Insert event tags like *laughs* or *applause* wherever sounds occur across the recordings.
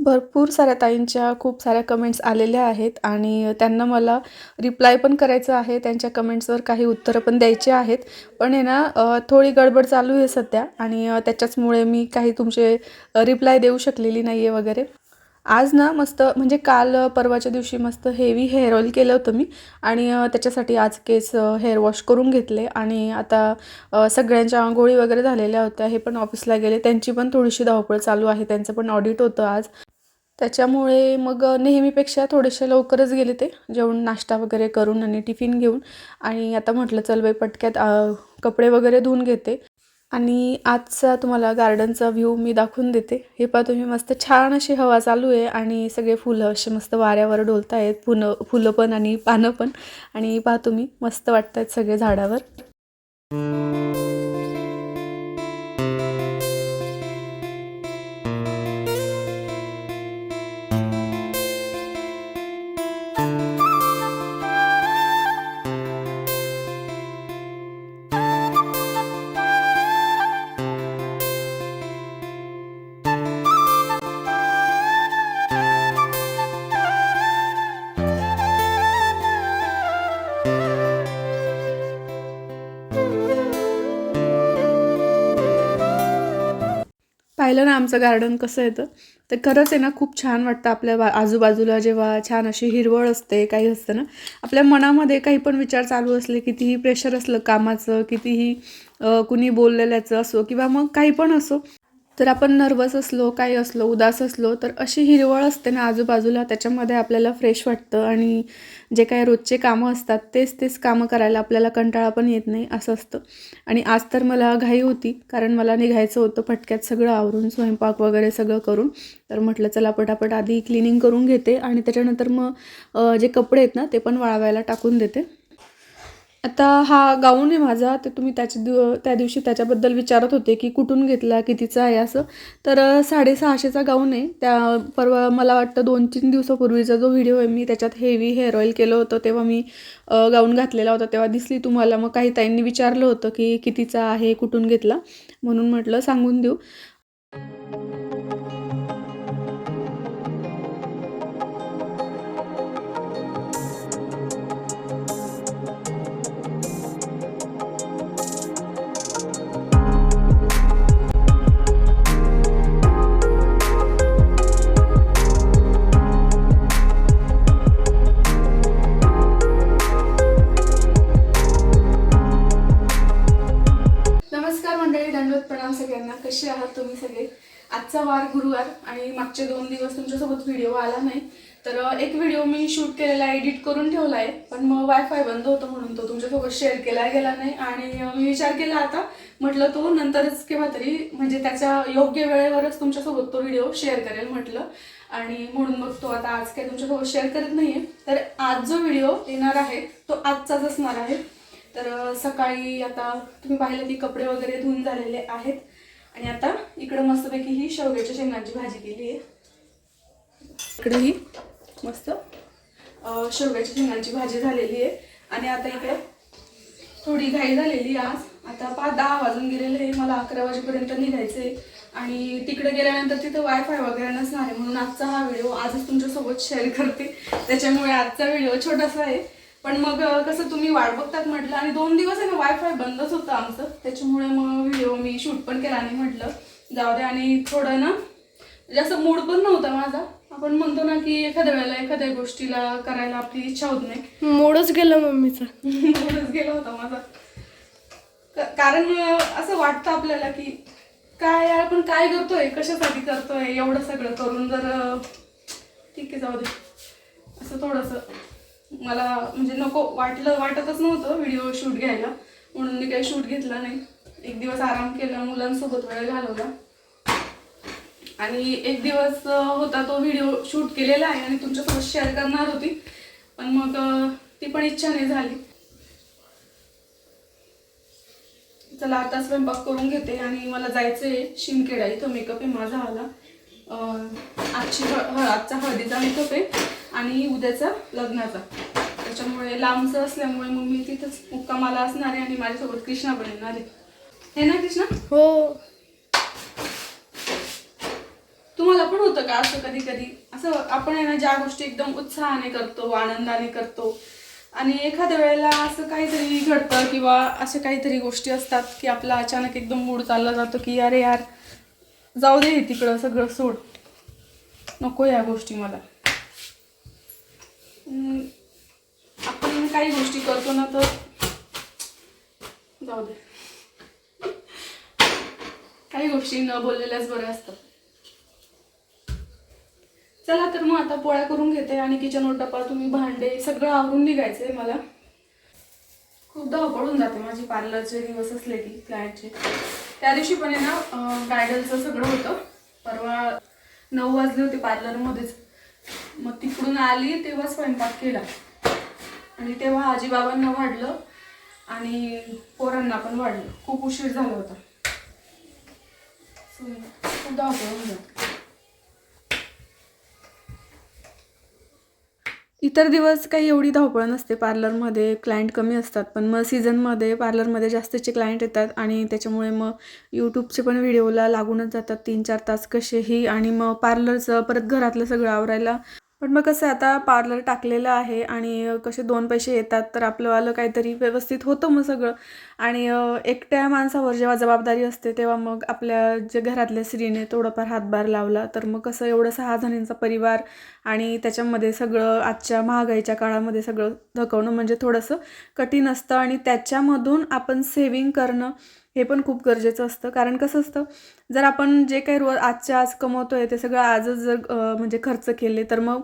भरपूर साऱ्या ताईंच्या खूप साऱ्या कमेंट्स आलेल्या आहेत आणि त्यांना मला रिप्लाय पण करायचं आहे. त्यांच्या कमेंट्सवर काही उत्तरं पण द्यायची आहेत. पण आहे ना थोडी गडबड चालू आहे सध्या आणि त्याच्याचमुळे मी काही तुमचे रिप्लाय देऊ शकलेली नाही आहे वगैरे. आज ना मस्त म्हणजे काल परवाच्या दिवशी मस्त हेवी हेअर ऑईल केलं होतं मी आणि त्याच्यासाठी आज केस हेअर वॉश करून घेतले आणि आता सगळ्यांच्या आंघोळी वगैरे झालेल्या होत्या हे पण ऑफिसला गेले. त्यांची पण थोडीशी धावपळ चालू आहे त्यांचं पण ऑडिट होतं आज. त्याच्यामुळे मग नेहमीपेक्षा थोडेसे लवकरच गेले ते जेवण नाश्ता वगैरे करून आणि टिफिन घेऊन. आणि आता म्हटलं चल बाई पटक्यात कपडे वगैरे धुवून घेते. आणि आजचा तुम्हाला गार्डनचा व्ह्यू मी दाखवून देते. हे पहा तुम्ही मस्त छान अशी हवा चालू आहे आणि सगळे फुलं असे मस्त वाऱ्यावर डोलत आहेत फुलं फुलं पण आणि पानं पण. आणि पहा तुम्ही मस्त वाटत आहेत सगळे झाडावर. पाहिलं ना आमचं गार्डन कसं येतं तर खरंच आहे ना खूप छान वाटतं आपल्या बा आजूबाजूला जेव्हा छान अशी हिरवळ असते काही असतं ना आपल्या मनामध्ये काही पण विचार चालू असले कितीही प्रेशर असलं कामाचं कितीही कुणी बोललेल्याचं असो किंवा मग काही पण असो तर आपण नर्वस असलो काही असलो उदास असलो तर अशी हिरवळ असते ना आजूबाजूला. त्याच्यामध्ये आपल्याला फ्रेश वाटतं आणि जे काही रोजचे कामं असतात तेच तेच कामं करायला आपल्याला कंटाळा पण येत नाही असं असतं. आणि आज तर मला घाई होती कारण मला निघायचं होतं फटक्यात सगळं आवरून स्वयंपाक वगैरे सगळं करून. तर म्हटलं चला पटापट आधी क्लिनिंग करून घेते आणि त्याच्यानंतर मग जे कपडे आहेत ना ते पण वाळवायला टाकून देते. आता हा गाऊन आहे माझा तर तुम्ही त्याच्या दिव त्या दिवशी त्याच्याबद्दल विचारत होते की कुठून घेतला कितीचा आहे असं. तर साडेसहाशेचा गाऊन आहे. त्या परवा मला वाटतं दोन तीन दिवसापूर्वीचा जो व्हिडिओ आहे मी त्याच्यात हेवी हेअर ऑईल केलं होतं तेव्हा मी गाऊन घातलेला होता. तेव्हा दिसली तुम्हाला. मग काही ताईंनी विचारलं होतं की कितीचा आहे कुठून घेतला. म्हणून म्हटलं सांगून देऊ. वार गुरुवार आणि मागचे दोन दिवस तुमच्यासोबत व्हिडिओ आला नाही. तर एक व्हिडिओ मी शूट केलेला एडिट करून ठेवला आहे पण मग वायफाय बंद होतं म्हणून तो तुमच्यासोबत शेअर केला गेला नाही. आणि मी विचार केला आता म्हटलं तो नंतरच केव्हा तरी म्हणजे त्याच्या योग्य वेळेवरच तुमच्यासोबत तो व्हिडिओ शेअर करेल म्हटलं. आणि म्हणून मग तो आता आज काही तुमच्यासोबत शेअर करत नाही आहे तर आज जो व्हिडिओ येणार आहे तो आजचाच असणार आहे. तर सकाळी आता तुम्ही पाहिलं की कपडे वगैरे धुवून झालेले आहेत. आणि आता इकडं मस्तपैकी ही शेवग्याच्या शेंगांची भाजी केली आहे. इकडे ही मस्त शेवग्याच्या शेंगांची भाजी झालेली आहे. आणि आता इकडे थोडी घाई झालेली आज. आता पाच दहा वाजून गेलेले आहे मला अकरा वाजेपर्यंत निघायचं आहे आणि तिकडे गेल्यानंतर तिथं वायफाय वगैरे नसणार आहे म्हणून आजचा हा व्हिडिओ आजच तुमच्यासोबत शेअर करते. त्याच्यामुळे आजचा व्हिडिओ छोटासा आहे. पण मग कसं तुम्ही वाट बघतात म्हटलं आणि दोन दिवस आहे ना वायफाय बंदच होतं आमचं. त्याच्यामुळे मग व्हिडिओ मी शूट पण केला नाही म्हटलं. जाऊ दे आणि थोडं ना जास्त मूड पण नव्हता माझा. आपण म्हणतो ना की एखाद्या वेळेला एखाद्या गोष्टीला करायला आपली इच्छा होत नाही. मोडच गेलं मम्मीचं. *laughs* मूडच गेला होता माझा. कारण असं वाटतं आपल्याला की काय यार आपण काय करतोय कशासाठी करतोय एवढं सगळं करून जर ठीक आहे जाऊ दे. असं थोडंसं. मला म्हणजे नको वाटलं वाटतच नव्हतं व्हिडिओ शूट घ्यायला. म्हणून मी काही शूट घेतला नाही. एक दिवस आराम केला मुलांसोबत वेळ घालवला. आणि एक दिवस होता तो व्हिडिओ शूट केलेला आहे आणि तुमच्यासोबत शेअर करणार होती. पण मग ती पण इच्छा नाही झाली. चला आता स्वयंपाक करून घेते आणि मला जायचं आहे शिमखेडा इथं मेकअप आहे माझा आला. आजची आजचा हळदीचा मेकअप आहे. आणि उद्याचा लग्नाचा. त्याच्यामुळे लांबचं असल्यामुळे मग मी तिथंच मुक्कामाला असणार आहे आणि माझ्यासोबत कृष्णा पण येणार आहे हे ना कृष्णा? हो. तुम्हाला पण होतं का असं कधी कधी असं आपण आहे ना ज्या गोष्टी एकदम उत्साहाने करतो आनंदाने करतो आणि एखाद्या वेळेला असं काहीतरी घडतं किंवा असे काहीतरी गोष्टी असतात की आपला अचानक एकदम मूड चालला जातो की अरे यार जाऊ दे तिकडं सगळं सोड. नको या गोष्टी मला हम्म, आपण काही गोष्टी करतो ना तर जाऊ दे. काही गोष्टी न बोललेल्याच बऱ्या असतात. चला तर मग आता पोळ्या करून घेते आणि किचन डब्बा तुम्ही भांडे सगळं आवरून निघायचंय मला. खूप धावपळून जाते माझी पार्लरचे दिवस असले की क्लायंटचे त्या दिवशी पण आहे ना ब्रायडलचं सगळं होतं. परवा नऊ वाजले होते पार्लरमध्येच मग तिकडून आली तेव्हा स्वयंपाक केला. आणि तेव्हा आजीबाबांना वाढलं आणि पोरांना पण वाढलं. खूप उशीर झाला होता. खूप धावपळ इतर दिवस काही एवढी धावपळ नसते. पार्लरमध्ये क्लायंट कमी असतात. पण मग सीझनमध्ये पार्लरमध्ये जास्तीचे क्लायंट येतात आणि त्याच्यामुळे मग यूट्यूबचे पण व्हिडिओला लागूनच जातात तीन चार तास कसेही आणि मग पार्लरचं परत घरातलं सगळं आवरायला पण मग कसं आता पार्लर टाकलेलं आहे आणि कसे दोन पैसे येतात तर आपलंवालं काहीतरी व्यवस्थित होतं मग सगळं. आणि एकट्या माणसावर जेव्हा जबाबदारी असते तेव्हा मग आपल्या जे घरातल्या स्त्रीने थोडंफार हातभार लावला तर मग कसं एवढं सहा जणींचा परिवार आणि त्याच्यामध्ये सगळं आजच्या महागाईच्या काळामध्ये सगळं धकवणं म्हणजे थोडंसं कठीण असतं. आणि त्याच्यामधून आपण सेविंग करणं हे पण खूप गरजेचं असतं. कारण कसं असतं जर आपण जे काही रोज आजच्या आज कमवतोय ते सगळं आजच जर म्हणजे खर्च केले तर मग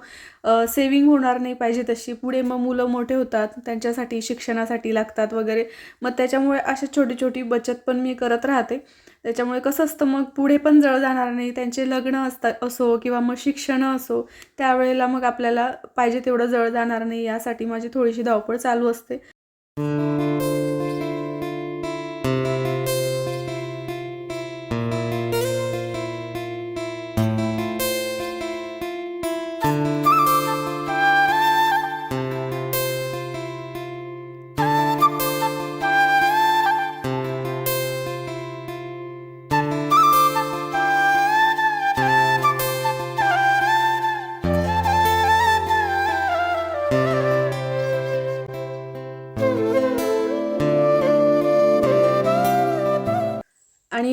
सेविंग होणार नाही पाहिजे तशी. पुढे मग मुलं मोठे होतात त्यांच्यासाठी शिक्षणासाठी लागतात वगैरे. मग त्याच्यामुळे अशी छोटी छोटी बचत पण मी करत राहते. त्याच्यामुळे कसं असतं मग पुढे पण जळ जाणार नाही. त्यांचे लग्न असतात असो किंवा मग शिक्षण असो त्यावेळेला मग आपल्याला पाहिजे तेवढं जळ जाणार नाही यासाठी माझी थोडीशी धावपळ चालू असते.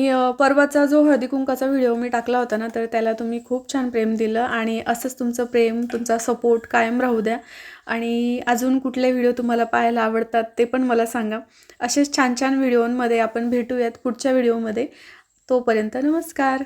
आणि परवाचा जो हळदी कुंकाचा व्हिडिओ मी टाकला होता ना तर त्याला तुम्ही खूप छान प्रेम दिलं आणि असंच तुमचं प्रेम तुमचा सपोर्ट कायम राहू द्या. आणि अजून कुठले व्हिडिओ तुम्हाला पाहायला आवडतात ते पण मला सांगा. असेच छान छान व्हिडिओंमध्ये आपण भेटूयात पुढच्या व्हिडिओमध्ये. तोपर्यंत नमस्कार.